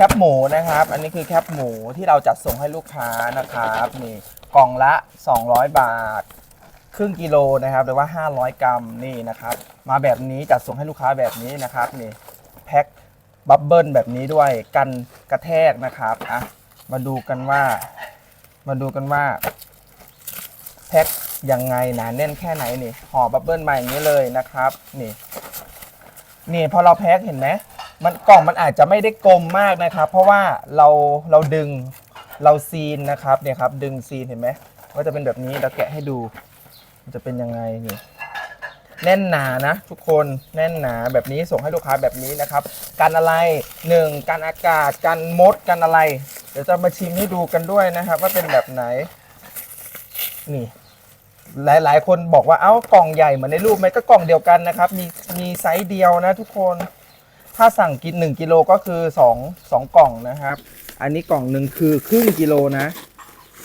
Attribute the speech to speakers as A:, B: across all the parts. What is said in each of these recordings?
A: คปหมูนะครับ อันนี้คือแคปหมูที่เราจัดส่งให้ลูกค้านะครับนี่กล่องละ 200 บาท ครึ่งกิโลนะครับหรือว่า 500 กรัมนี่นะครับ มาแบบนี้จัดส่งให้ลูกค้าแบบนี้นะครับนี่แพ็คบับเบิลแบบนี้ด้วยกันกระแทกนะครับอะมาดูกันว่า มาดูกันว่าแพ็คยังไงหนาแน่นแค่ไหนนี่ห่อบับเบิลมาอย่างนี้เลยนะครับ นี่ นี่พอเราแพ็คเห็นไหม มันกล่องมันอาจจะไม่ได้กลมมากนะครับ เพราะว่าเราเราดึงเราซีนนะครับเนี่ยครับ ดึงซีนเห็นไหมว่าจะเป็นแบบนี้เราแกะให้ดู มันจะเป็นยังไงนี่แน่นหนานะทุกคนแน่นหนาแบบนี้ส่งให้ลูกค้าแบบนี้นะครับกันอะไรหนึ่งกันอากาศกันมดกันอะไร เดี๋ยวจะมาชิมให้ดูกันด้วยนะครับ ว่าเป็นแบบไหน นี่ หลายๆคนบอกว่าเอ้ากล่องใหญ่เหมือนในรูปไหมก็กล่องเดียวกันนะครับ มีมีไซส์เดียวนะทุกคน ถ้าสั่งกิน 1กิโลก็คือ2 2กล่องนะครับ อันนี้กล่องหนึ่งคือครึ่งกิโลนะ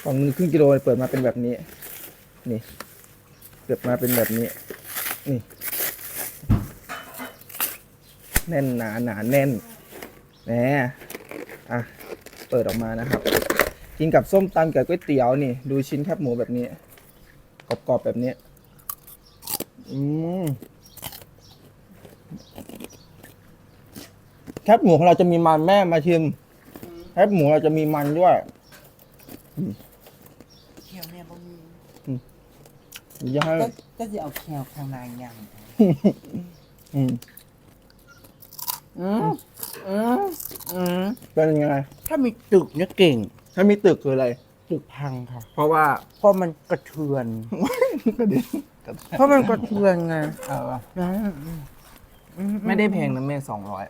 A: กล่องหนึ่งครึ่งกิโลเปิดมาเป็นแบบนี้ นี่ เปิดมาเป็นแบบนี้ นี่ แน่นหนาหนาแน่นแหมอะ เปิดออกมานะครับ กินกับส้มตำกับก๋วยเตี๋ยวนี่ ดูชิ้นแคบหมูแบบนี้ กรอบๆแบบนี้ อืม แคบหมูของเราจะมีมันแม่มาชิมแคบหมูเราจะมีมันด้วย
B: แควเนี่ยบ่มี
A: อย่าให้
B: ก็ก็จะเอาแควทางนายยัง
A: อืม
B: อืมอืมอืม
A: เป็นยังไง
B: ถ้ามีตึกเนี่ยเก่ง
A: ถ้ามีตึกคืออะไร
B: ตึกพังค่ะ
A: เพราะว่า
B: เพราะมันกระเทือน
A: กระเด็น
B: เพราะมันกระเทือนไง
A: เออ
B: นะอืมอื
A: ไม่ได้แพงนะแม่สองร้อย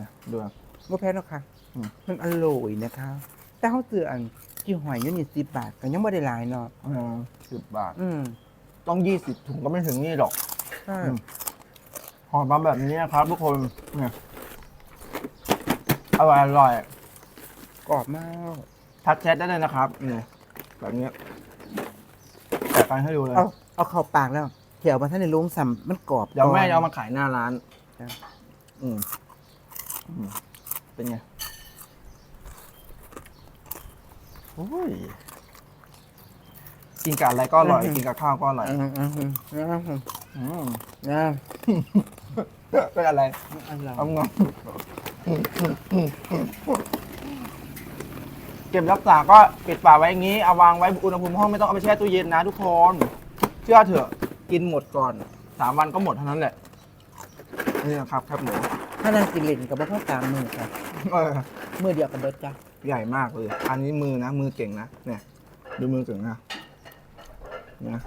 A: นะดูนะ
B: บ่แพงหรอกค่ะ
A: อืม
B: มันอร่อยนะคะแต่เขาเตือนที่หอยอยูนี่สิบบาทก็ยังไม่ได้หลายเนาะ
A: สิบบาท
B: อืม
A: ต้องยี่สิบถุงก็ไม่ถึงนี่หรอก
B: ใช่
A: อืมห่อมาแบบนี้นะครับ ทุกคนเนี่ยอร่อยอร่อย
B: กรอบมาก
A: ทักแชทได้เลยนะครับนี่แบบนี้แจกกันให้ดูเลย
B: เอาเอาเข้าปากแล้วเถียวมาท่านในลุงสัมมันกรอบ
A: เดี๋ยวแม่
B: ก่น
A: จะเอามาขายหน้าร้าน
B: จ้ะ
A: อืมอืม เป็นไง โอ้ย กินกับอะไรก็อร่อย กินกับข้าวก็อร่อย
B: อืมอืมอืมอืมอืม
A: อืม
B: อืม
A: เป็นอะไร
B: อร่อย
A: เอางงเก็บรักษาก็ปิดฝาไว้อย่างนี้เอาวางไว้อุณหภูมิห้องไม่ต้องเอาไปแช่ตู้เย็นนะทุกคน เชื่อเถอะ กินหมดก่อนสามวันก็หมดเท่านั้นแหละนี่นะครับแคบหมู
B: ถ้านางกินเล่นกับพ่อตามมือค่ะ
A: เออ
B: มือเดียวกันเบิดจ้ะ
A: ใหญ่มากเลย อันนี้มือนะ มือเก่งนะ เนี่ย ดูมือเก่งนะเนี่ย